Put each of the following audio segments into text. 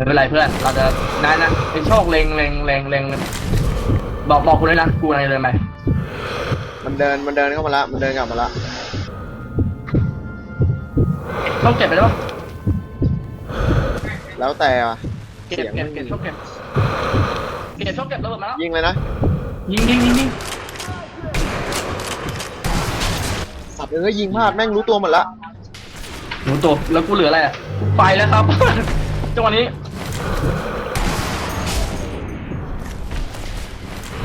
ไม่เป็นไรเพื่อน เราจะได้นะไอ้โชคเล็งเล็งเล็งเล็งบอกบอกคุณด้วยนะกูอะไรเลยไหมมันเดินมันเดินเข้ามาละมันเดินกลับมาละต้องเก็บไปได้ปะแล้วแต่อะเก็บเสียงเก็บเก็บโชคเก็บเก็บโชคเก็บระเบิดมาแล้วยิงเลยนะยิงยิงยิงยิงสัตว์เอ้ยยิงพลาดแม่งรู้ตัวหมดละหนูตัวแล้วกูเหลืออะไรอะไปแล้วครับจังหวะนี้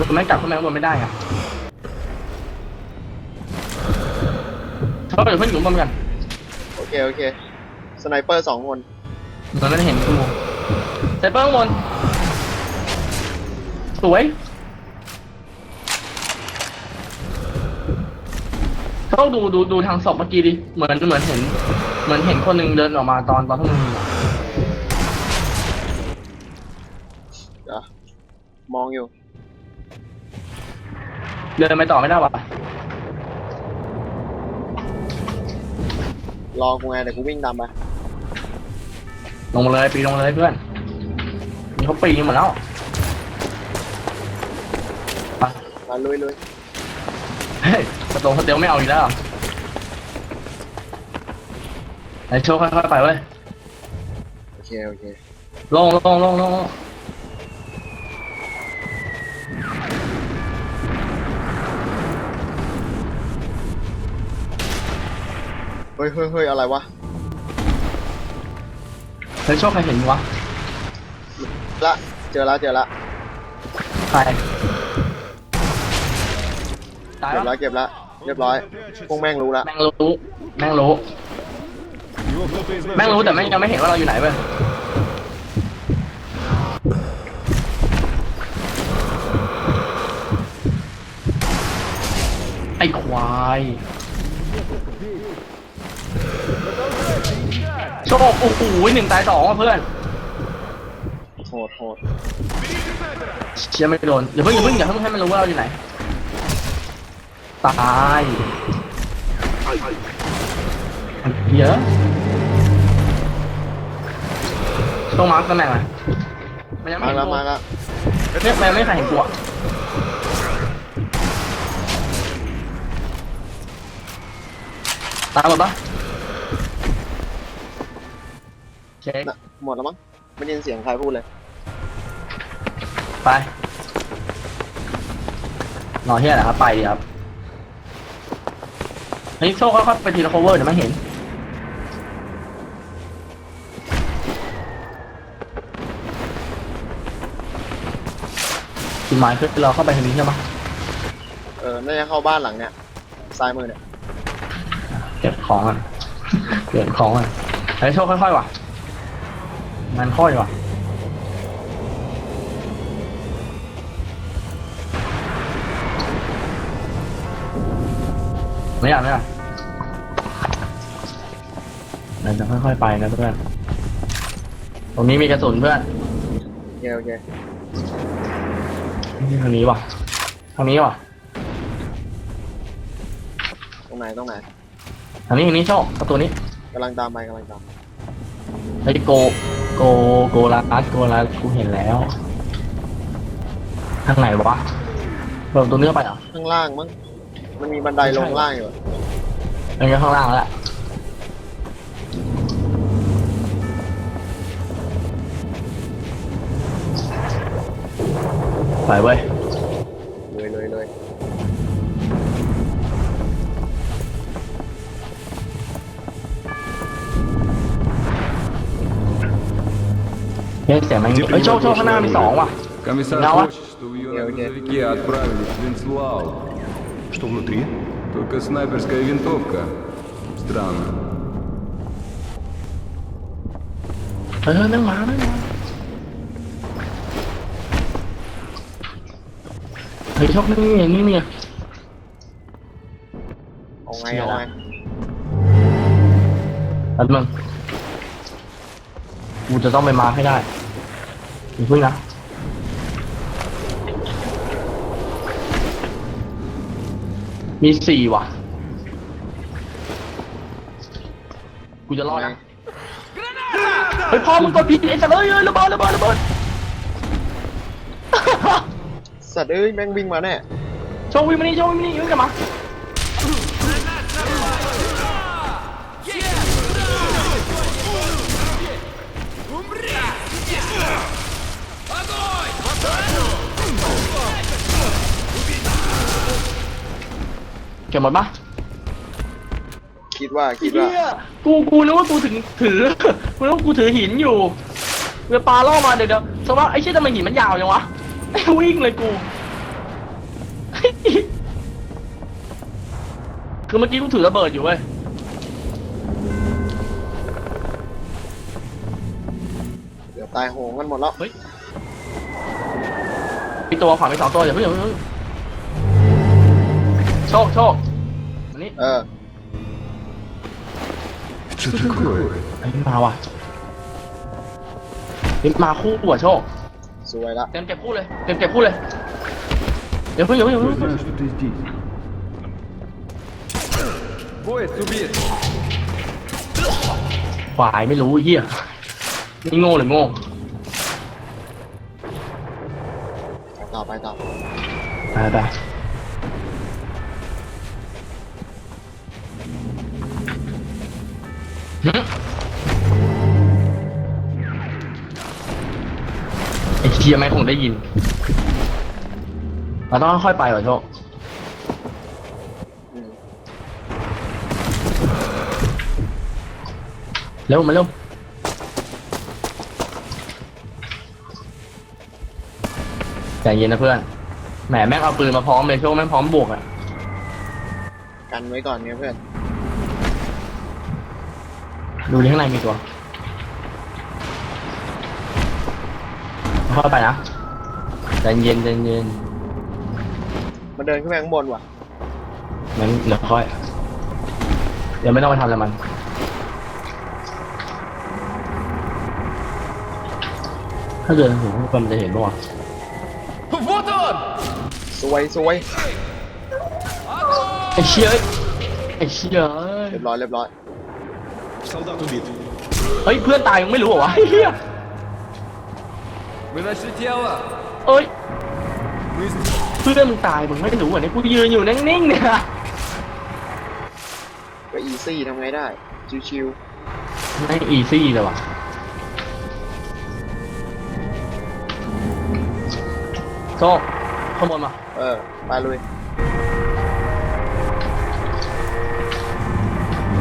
กูไม่งกลับขึ้นมาข้างบนไม่ได้ไงเขาเดี๋ยวเพื่อนอยู่ข้างบนกันโอเค โอเค สไนเปอร์สองคนมันไม่ได้เห็นกูเซเปอร์ข้างบนสวยต้องดูดูดูทางศพเมื่อกี้ดิเหมือนเหมือนเห็น เหมือนเห็นคนหนึ่งเดินออกมาตอนตอนที่มึง มองอยู่ เดินไปต่อไม่ได้วะรอกูไงเดี๋ยวกูวิ่งตามไปลงมาเลยปีนลงมาเลยเพื่อนนี่เขาปีนหมดแล้วไปมาลุยลุยเฮ้ยประตูสเตลไม่เอาอีกแล้วเหรอไอ้โชว์ค่อยๆไปเว้ยโอเคโอเค ลงลงลงลงลง เฮ้ยเฮ้ยเฮ้ยอะไรวะเฮ้ยชอบใครเห็นวะละเจอละเจอละใครเก็บละแล้วเก็บละเรียบร้อยพวกแม่งรู้ละแม่งรู้แม่งรู้แม่งรู้แต่แม่งยังไม่เห็นว่าเราอยู่ไหนเว้ยไอ้ควาย โชคโอ้โหหนึ่งตายสองอะเพื่อนโหดโหดเชียร์ไม่โดนอย่าเพิ่งอย่าเพิ่งอย่าเพิ่งให้มันรู้ว่าเราอยู่ไหน ตายเยอะต้องมาร์กตำแหน่งไหนมันยังไม่มาเห็นละกูมาละเนี่ยมันยังไม่ใครเห็นกูอะตายหมดปะ เช็ค น่ะหมดแล้วมั้งไม่ได้ยินเสียงใครพูดเลยไป รอเฮียแหละครับ ไปดีครับเฮ้ยโซ่ค่อยๆไปทีละ cover เดี๋ยวไม่เห็นกินไม้ขึ้นเราเข้าไปทางนี้ใช่ไหมเออน่าจะเข้าบ้านหลังเนี้ยซ้ายมือเนี่ยเก็บของอะ เก็บของอะเฮ้ยโชคค่อยๆว่ะ มันค่อยว่ะไม่อยากไม่อยากเราจะค่อยๆไปนะเพื่อน ตรงนี้มีกระสุนเพื่อนโอเคโอเคทางนี้ว่ะทางนี้ว่ะตรงไหนตรงไหนทางนี้ทางนี้โชคประตูนี้กำลังตามไปกำลังตามเฮ้ยโก โกโกลาสโกลาสกูเห็นแล้ว ทางไหนวะเปิดประตูนี้เข้าไปเหรอข้างล่างมั้ง มันมีบันไดลงล่างอยู่อะมันก็ข้างล่างแล้วแหละไปเว้ยเลย เฮ้ยเสียงมันเฮ้ยโชคโชคข้างหน้ามีสองว่ะ Комиссар Дала? хочет, чтобы ее на грузовике отправили в Венцлау. Что внутри? Только снайперская винтовка. Странно. เออนั่งมานั่งมาเฮ้ยโชคนี่นี่นี่นี่ เอาไง เชี่ย เอา ละ ไง อันมึง กูจะต้องไปมาร์คให้ได้อย่าเพิ่งนะมีสี่ว่ะ กูจะรอดนะเอาไงเฮ้ยพ่อมึงกดผิดไอ้สัตว์เอ้ยเอ้ยระเบิดระเบิดระเบิด สัตว์เอ้ยแม่งวิ่งมาแน่ โชว์วิ่งมานี่โชว์วิ่งมานี่วิ่งกลับมา ก็บหมดปะคิดว่าคิดว่า เหี้ยกูกูนึกว่ากูถึงถือ กูนึกว่ากูถือหินอยู่เรือปลาล่อมาเดี๋ยวเดี๋ยวสมมติว่าไอ้เชี่ยทำไมหินมันยาวจังวะ วิ่งเลยกู คือเมื่อกี้กูถือระเบิดอยู่เว้ย เดี๋ยวตายโหงกันหมดแล้ว เฮ้ยมีตัวขวามีสองตัวอย่าเพิ่งอย่าเพิ่งโชคโชคอันนี้ เออ Что такое? ไอ้ยมาว่ะนี่มาคู่ว่ะโชค สวยละ เต็มเก็บคู่เลยเต็มเก็บคู่เลยเดี๋ยวเพิ่งอย่าเพิ่งอย่า Кто เพิ่ง знает, что ты здесь? Боец убит! ขวายไม่รู้เฮียนี่โง่หรือโง่ ไปต่อไปต่อ ไปไป ไอ้เชียไม่คงได้ยินเราต้องค่อยๆไปว่ะโชคอืมเร็วมาเร็วใจเย็นนะเพื่อนแหมแม่งเอาปืนมาพร้อมเลยโชคแม่งพร้อมบวกอะกันไว้ก่อนเนี่ยเพื่อนดูดิข้างในมีตัว เข้าไปนะใจเย็นใจเย็น มันเดินขึ้นไปข้างบนว่ะ งั้นเดี๋ยวค่อย เดี๋ยวไม่ต้องไปทำอะไรมัน ถ้าเดินถึงมันจะเห็นปะวะ Вот он! สวยสวย ไอ้เชี่ยเอ้ยไอ้เชี่ยเอ้ย เรียบร้อยเรียบร้อย Солдат убит. เฮ้ยเพื่อนตายยังไม่รู้เหรอวะไอ้เฮีย Мы нашли тело! เอ้ยเพื่อนมึงตายมึงไม่รู้เหรอเนี่ยกูยืนอยู่นิ่งๆเนี่ยก็อีซี่ทำไงได้ ชิวๆไม่อีซี่เลยว่ะโซ่ขโมยมา ๆ เออ ไปเลย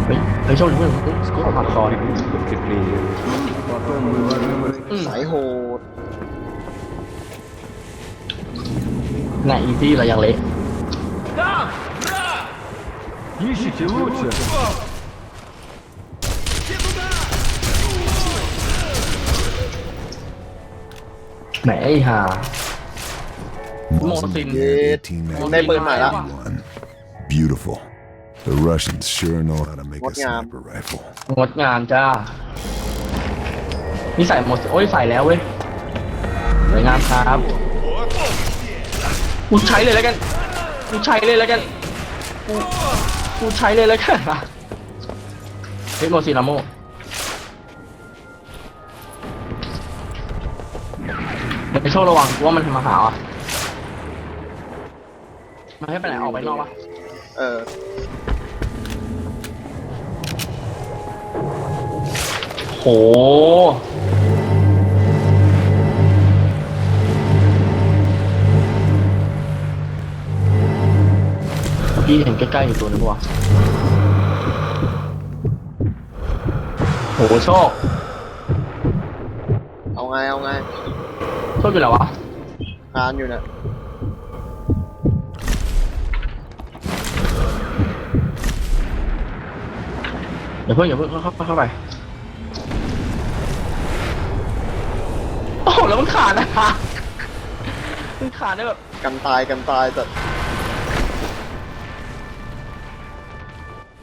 เฮ้ยเฮ้ยเพื่อนกูกูเอาผัดคอดิ สิบปี อืสายโหด หน้าอีซี่เรายังเละไหนไอ้ห่า Wasn't a Morton. dead teammate. ได้ปืนใหม่ละ One. Beautiful. The Russians sure know how to make a What, yeah. sniper rifle. งดงามจ้านี่ใส่หมด โอ้ยใส่แล้วเว้ยสวยงามครับ กูใช้เลยแล้วกัน กูใช้เลยแล้วกัน กู กูใช้เลยแล้วกันเฮ้ยโมซินาโมไอโชคระวังกูว่ามันมาหาอะมันให้ไปไหนออกไปนอกปะเออ โห พี่เห็นใกล้ๆอยู่ตัวนึงปะวะโหโชคเอาไงเอาไงโชคอยู่ไหนวะคานอยู่เนี่ยอย่าเพิ่งอย่าเพิ่งเข้าเข้าเข้าไปโอ้โหแล้วมันขาดนะมันขาดได้แบบกันตายกันตายแต่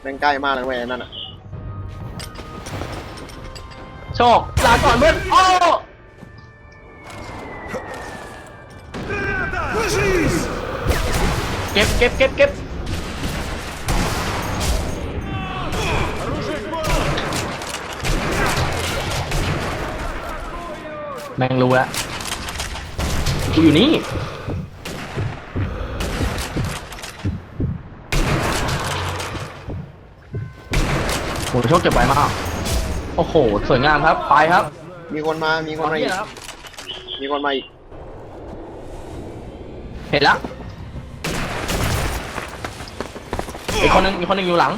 แม่งใกล้มากเลยเว้ยไอ้นั่นอะโชคลาก่อนเพื่อนโอ้เก็บเก็บเก็บเก็บแม่งรู้แล้วกูอยู่นี่ โหโชคเก็บไว้มาก โอ้โห สวยงามครับ ไปครับมีคนมา มีคนมาอีก ครับ มีคนมาอีก เห็นแล้วอีกคนนึงอีกคนนึงอยู่หลัง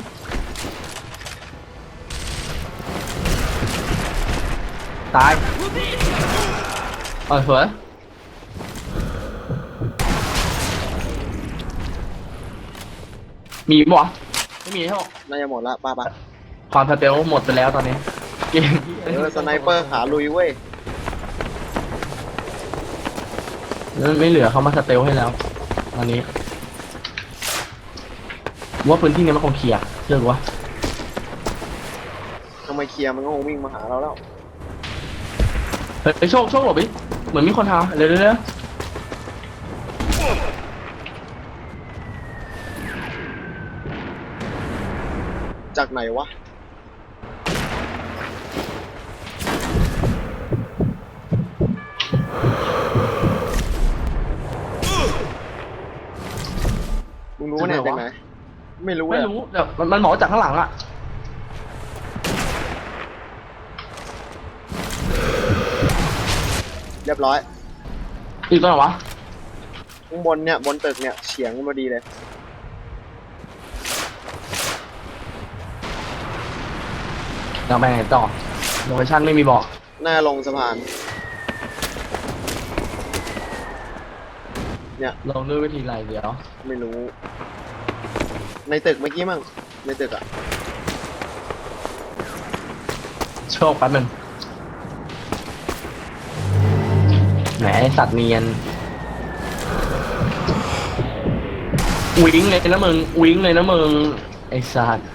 ตายเออสวยมีบ่วะไม่มีใช่ไหม น่าจะหมดละป้าปะ ความสเตลหมดไปแล้วตอนนี้เกมเดี๋ยวสไนเปอร์ขาลุยเว้ยไม่เหลือเขามาสเตลให้แล้ว ตอนนี้ ว่าพื้นที่นี้มันคงเคลียร์เชื่อกูวะทำไมเคลียร์มันก็คงวิ่งมาหาเราแล้วเฮ้ยโชคโชคหลบดิเหมือนมีคนทำเร็วเร็วเร็วจากไหนวะ ไม่รู้เลไม่ยรู้แต่มันมันหมอกจากข้างหลังอะเรียบร้อยอีกตัวไหนวะข้างบนเนี่ยบนตึกเนี่ยเฉียงมาดีเลยเราไปไหนต่อโลเคชั่นไม่มีบอกหน้าลงสะพาน เนี่ยลงด้วยวิธีไรเดี๋ยวไม่รู้ ในตึกเมื่อกี้มั้งในตึกอะโชคแป๊บนึงแหมไอ้สัตว์เนียนวิ้งเลยนะมึงวิ้งเลยนะมึงไอ้สัตว์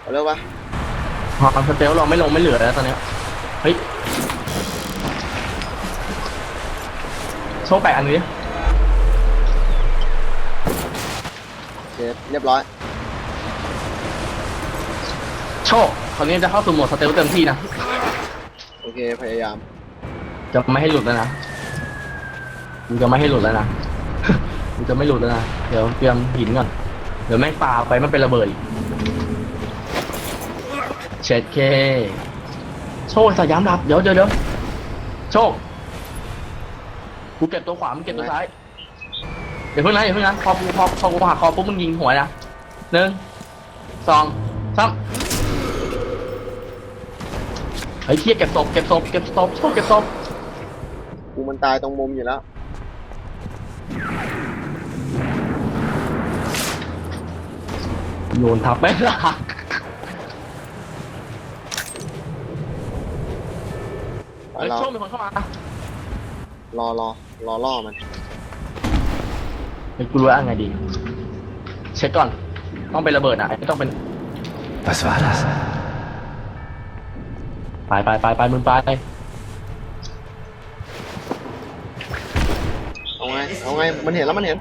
เอาเร็วปะ พอสเตลเราไม่ลงไม่เหลือแล้วตอนเนี้ยเฮ้ยโชคแปะอันนี้ดิโอเคเรียบร้อยโชคคราวนี้จะเข้าสู่โหมดสเตลเต็มที่นะโอเคพยายามจะไม่ให้หลุดแล้วนะกูจะไม่ให้หลุดแล้วนะกูจะไม่หลุดแล้วนะเดี๋ยวเตรียมหินก่อนเดี๋ยวแม่งปาไปมันเป็นระเบิดอีก เช็ดเค โชคสายย้ำดับเดี๋ยวเดี๋ยวเดี๋ยวโชค กูเก็บตัวขวามึงเก็บตัวซ้าย เดี๋ยวเพิ่งนะเดี๋ยวเพิ่งนะพอกูพอพอกูหักคอปุ๊บมึงยิงหัวนะหนึ่งสองสามเฮ้ยเทียเก็บศพเก็บศพเก็บศพโชคเก็บศพกูมันตายตรงมุมอยู่แล้ว โยนทับไม่ละ ไป เฮ้ยเราโชคมีคนเข้ามารอรอรอล่อมันเฮ้ยกูรู้แล้วไงดี เช็คก่อน ต้องเป็นระเบิดนะไม่ต้องเป็น Pasvadas. ไปไปไปไปมึงไปเอาไง เอาไง มันเห็นแล้วมันเห็น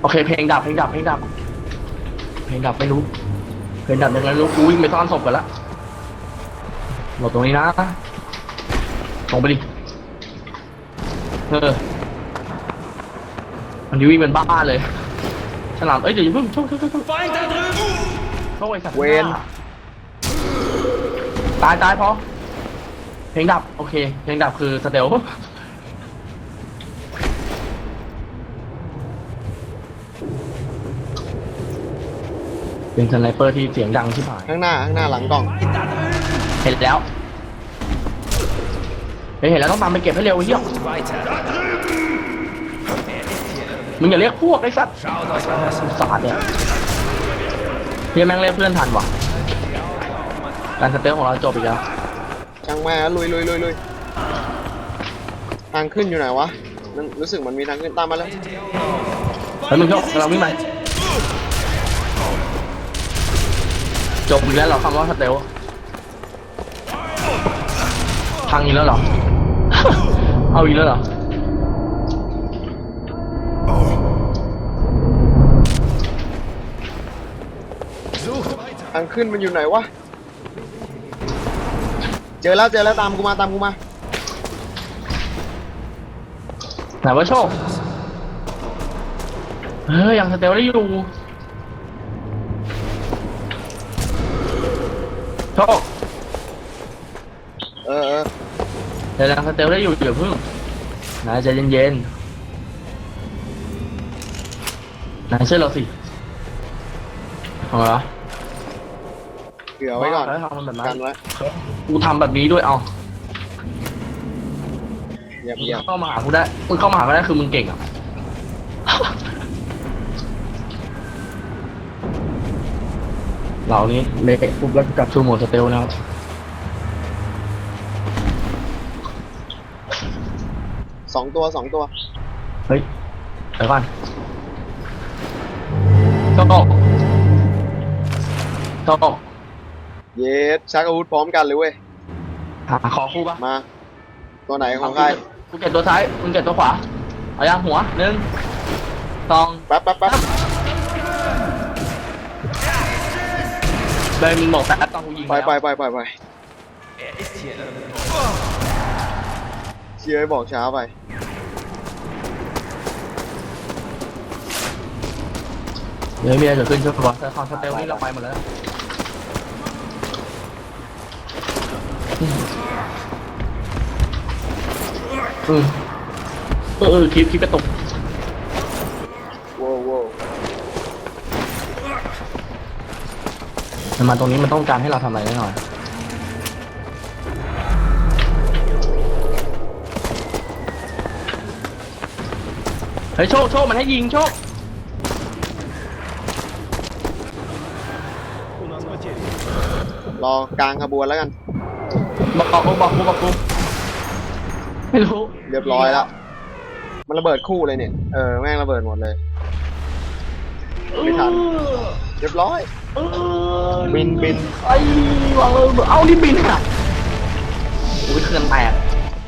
โอเคเพลงดับเพลงดับเพลงดับเพลงดับไม่รู้เพลงดับยังไงไม่รู้กูวิ่งไปซ่อนศพกันละ หลบตรงนี้นะตรงไปดิเออมันนี้วิ่งเป็นบ้าเลย ฉลามเอ้ยเดี๋ยวอย่าเพิ่งโชคโชคโชคโชคโชคไอ้สัตว์เวน ตายตายพอเพลงดับ โอเค เพลงดับคือสเตลเป็นสไนเปอร์ที่เสียงดังที่ผ่าน ข้างหน้า ข้างหน้าหลังกล่อง เห็นแล้วเฮ้ยเห็นแล้วต้องตามไปเก็บให้เร็วไอ้เหี้ยมึงอย่าเรียกพวกไอ้สัตว์สาดเนี่ยเฮียแม่งเรียกเพื่อนทันว่ะการสเตลของเราจบอีกแล้วช่างแม่ลุยลุยลุยลุยทางขึ้นอยู่ไหนวะมันรู้สึกมันมีทางขึ้นตามมาแล้วแล้วมึงโชคเราวิ่งไปจบอีกแล้วเหราคำว่าสเตลท พังอีกแล้วเหรอ เอาอีกแล้วเหรอ Oh, ทางขึ้นมันอยู่ไหนวะ เจอแล้วเจอแล้วตามกูมาตามกูมา ไหนว่าโชค เฮ้ยยังสเตลได้อยู่ เดี๋ยวยังสเตลได้อยู่เดี๋ยวพึ่งนายใจเย็นๆนายเชื่อเราสิเอาเหรอเผื่อไว้ก่อนแล้วทำแบบนั้กันนไว้กูทำแบบนี้ด้วยเอาเยี่ยมมึงเยี่ยมเข้ามาหากูได้มึงเข้ามาหากูได้คือมึงเก่งอะ เหล่านี้เละปุ๊บแล้วกลับชูโหมดสเตลนะครับ สองตัวสองตัวเฮ้ยเดี๋ยวก่อนโตกโตกเยสชักอาวุธพร้อมกันเลยเว้ยหาขอคู่ปะมา ตัวไหนของใครกูเก็บตัวซ้ายมึงเก็บตัวขวาเอายังหัวหนึ่งสองแป๊บแป๊บแป๊บเลยมึงบอกแป๊บตอนกูยิงไปไปแล้วไปไปไปเชียร์บอกช้าไป เดี๋ยวมีอะไรเกิดขึ้นช่วยก่อนแต่คอนสเตลนี่เราไปหมดแล้วอืมเออเออคลิปคลิปกระตุกโว้วโว้วมันมาตรงนี้มันต้องการให้เราทำอะไรแน่นอนเฮ้ยโชคโชคมันให้ยิงโชค รอกลางขบวนแล้วกันบอกบอกกูบอกกูบอกกูไม่รู้เรียบร้อยแล้ว มันระเบิดคู่เลยเนี่ย เออ แม่งระเบิดหมดเลย ไม่ทัน เรียบร้อย เออบินบิน ไอ้วางเลยเอานี่บินอะอุ้ยเครื่องแตก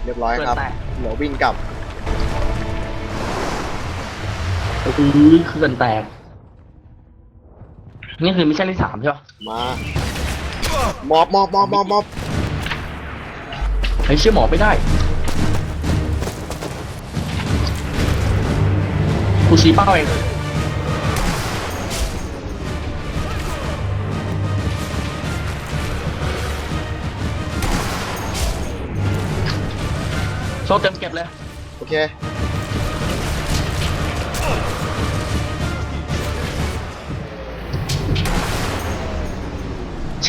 เรียบร้อยครับ เกินแตก เดี๋ยววิ่งกลับ อุ้ยเครื่องแตก นี่คือมิชชั่นที่สามใช่ปะมา มอบมอบมอบมอบมอบเฮ้ยเชื่อหมอไม่ได้กูชี้เป้าเองโชว์เต็มเก็บเลย โอเค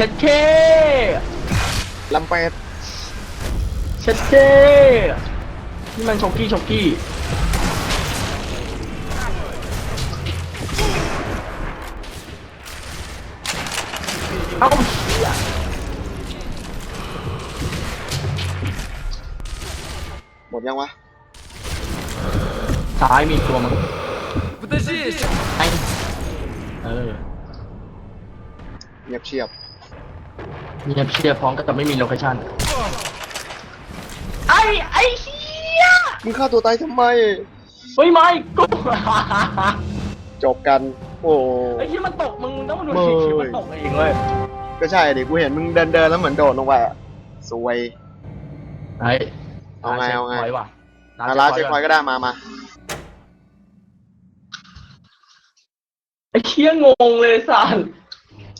ชัดเคลำเป็ดชัดเคนี่มันช็อกกี้ช็อกกี้ เอาหมดยังวะซ้ายมีตัวมั้งไอเออ เงียบเชียบ เงียบเชียร์พร้อมก็จะไม่มีโลเคชั่นไอไอเฮียมึงฆ่าตัวตายทำไม เฮ้ยไม่กูจบกัน โอ้ ไอเฮียมันตกมึงต้องมาดูเว้ยทีมันตกเองเลยก็ใช่ดิกูเห็นมึงเดินเดินแล้วเหมือนโดดลงไปอะสวย ไอ้เอาไงเอาไง ช็คพยต์ว่ะอาราเช็คพอยต์ก็ได้มามาไอ้เชี่ยงงเลยสัน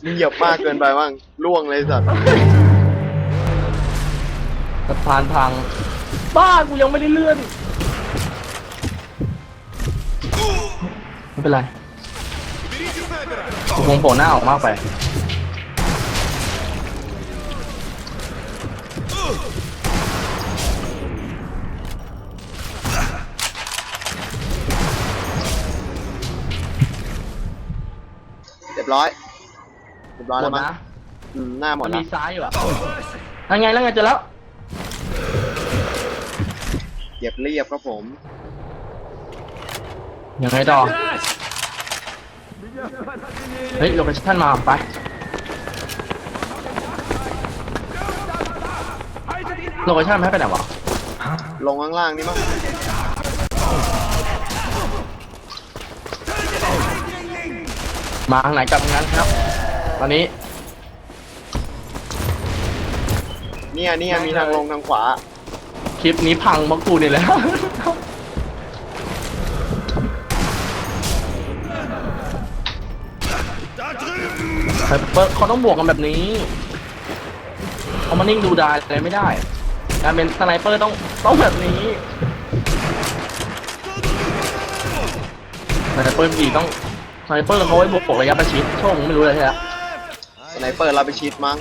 มึงเหยียบมากเกินไปบ้างล่วงเลยสัตว์สะพานพัง บ้ากูยังไม่ได้เลื่อน ไม่เป็นไรกูคงโผล่หน้าออกมากไป เรียบร้อยเรียบร้อยหมแล้วดมั้งนะอืมหน้าหมมัดนแล้วมีซ้ายอยู่อะนั่นไงนั่นไงเจอแล้วเหยียบเรียบครับผม ยังไงต่อ เฮ้ยโลเคชั่นมาไป โลเคชั่นมันให้ไปไหนวะ ลงข้างล่างนี่มั้งมาทางไหนกลับทางนั้นครับ ตอนนี้เนี่ยเนี่ยมีทางลงทางขวา คลิปนี้พังเพราะกูนี่แหละไฮเปอร์เขาต้องบวกกันแบบนี้เขามานิ่งดูดายอะไรไม่ได้ การเป็นสไนเปอร์ต้องต้องแบบนี้สไนเปอร์ดีต้องสไนเปอร์เขาไว้บวกระยะประชิดโชคมึงไม่รู้เลยใช่ไหม สไนเปอร์เราไปชิดมั้ง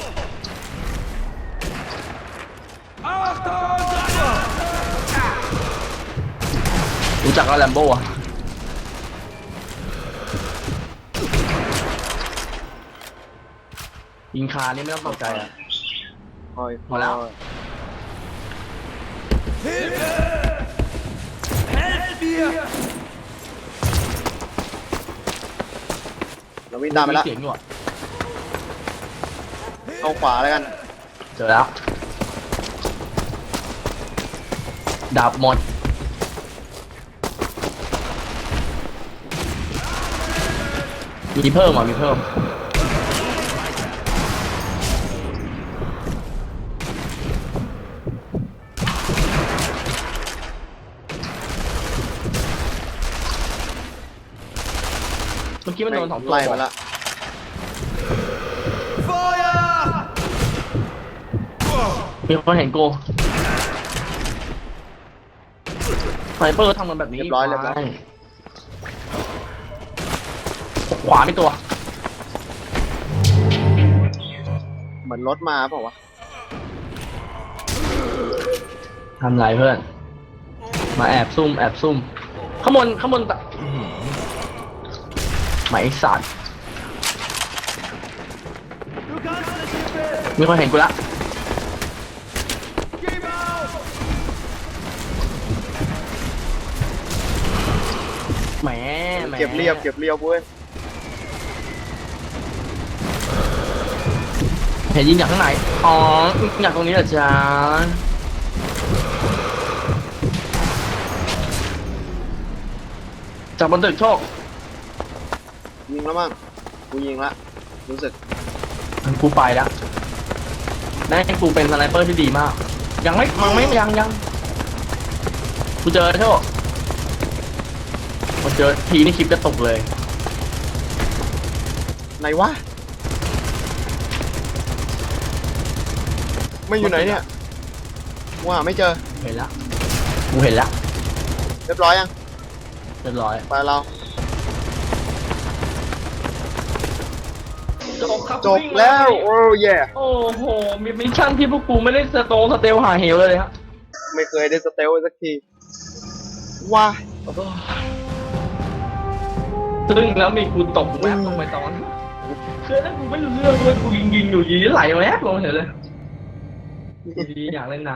รู้จักแล้วแลมโบ้อะยิงคานี่ไม่ต้องตกใจอะคอยพอแล้ว เราวิ่งตามไปละเสียงอยู่อะ เข้าขวาแล้วกัน เจอแล้ว ดาบหมด มีเพิ่มอะมีเพิ่ม เมื่อกี้มันโดนสองตัวไล่มาละ มีคนเห็นกูไซเปอร์ทำกันแบบนี้เรียบร้อยเรียบร้อยใช่ขวาไม่ตัว เหมือนรถมาเปล่าวะทำไรเพื่อน มาแอบซุ่มแอบซุ่มข้างบนข้างบนตะไหมไอ้สัตว์มีคนเห็นกูละ แหมแหมเก็บเรียบเก็บเรียบเว้ยเห็นยิงจากข้างไหนอ๋อยิงจากตรงนี้เหรอจ๊ะจากบนตึกโชค ยิงแล้วมั้งกูยิงละรู้สึกกูไปแล้วแม่งกูเป็นสไนเปอร์ที่ดีมาก ยังไม่ยังไม่ยังยังกูเจอเท่าพ อเจอทีนี่คลิปจะตกเลย ไหนวะไม่อยู่ไหนเนี่ยกูหาไม่เจอเห็นละกูเห็นละเรียบร้อยยังเรียบร้อยไปเราจบครับจบแล้วโอ้เย่โอ้โหมีมิชชั่นที่พวกกูไม่ได้สโตงสเตลหาเหวเลยฮะไม่เคยได้สเตลสักทีว้า ซึ่งแล้วมีกูตกแวบลงไปตอนคือถ้ากูไม่รู้เรื่องเลยกูยิงยิงๆอยู่ยีไหลแวบลงเฉยเลยอยู่ดีอยากเล่นน้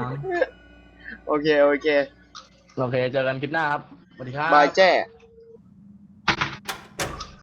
โอเค โอเคำโอเคเจอกันคลิปหน้าครับสวัสดีครับ บายแจ้